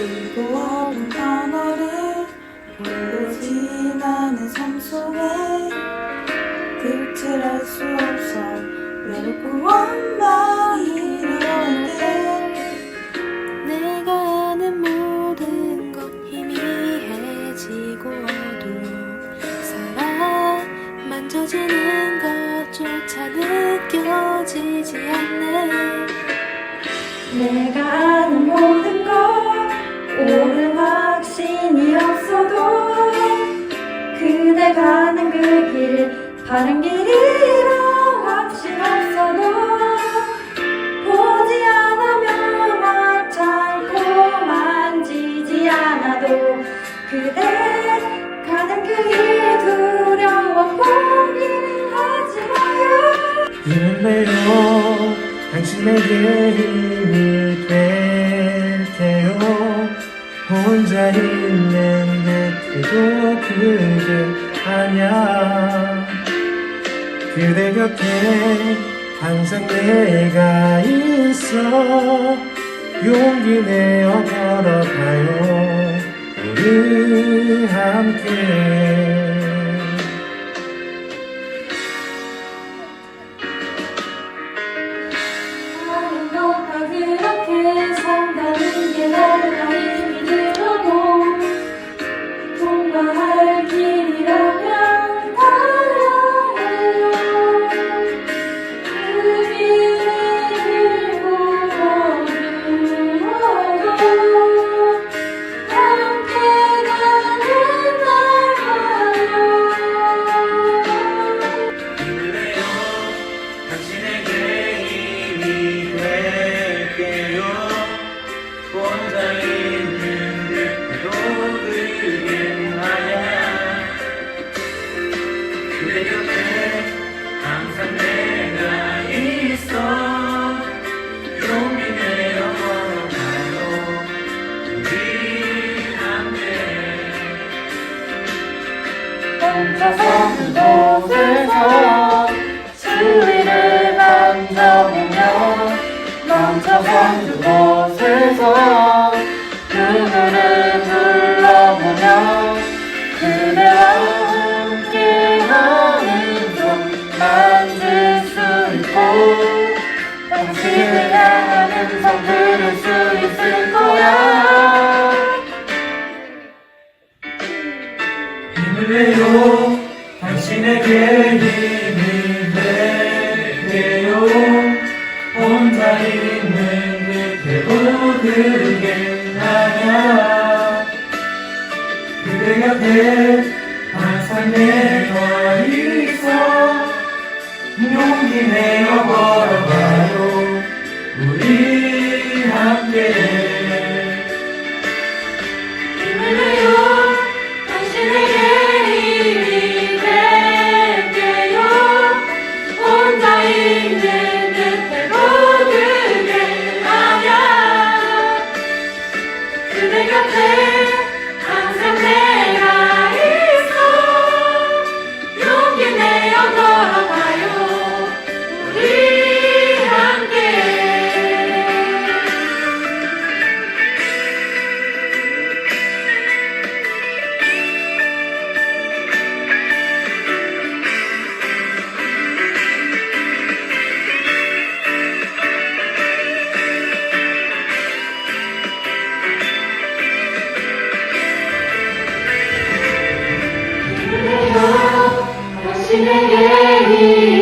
길고 어린 터널을 홀로 지나는 삶 속에 끝을할수 없어. 외롭고 원망이 일어올 내가 아는 모든 것 희미해지고 어두워 사람 만져지는 것조차 느껴지지 않네. 내가 그대 가는 그 길 바른 길이라 확신 없어도 보지 않으면 마찰고 만지지 않아도 그대 가는 그길 두려워 포기는 하지 마요. 내요 당신에게 힘이 될게요. 혼자 있는 듯해도 그게 아냐? 그대 곁에 항상 내가 있어. 용기 내어 걸어가요. 우리 함께. 나는 너가 그렇게 혼자서 그곳에서 주위를 만져보며 멈춰선 그곳에서 힘을 내요. 당신에게 힘이 될게요. 혼자 있는 듯해도 그게 아냐 그대 곁에 항상 내가 있어. 용기 내 Mary.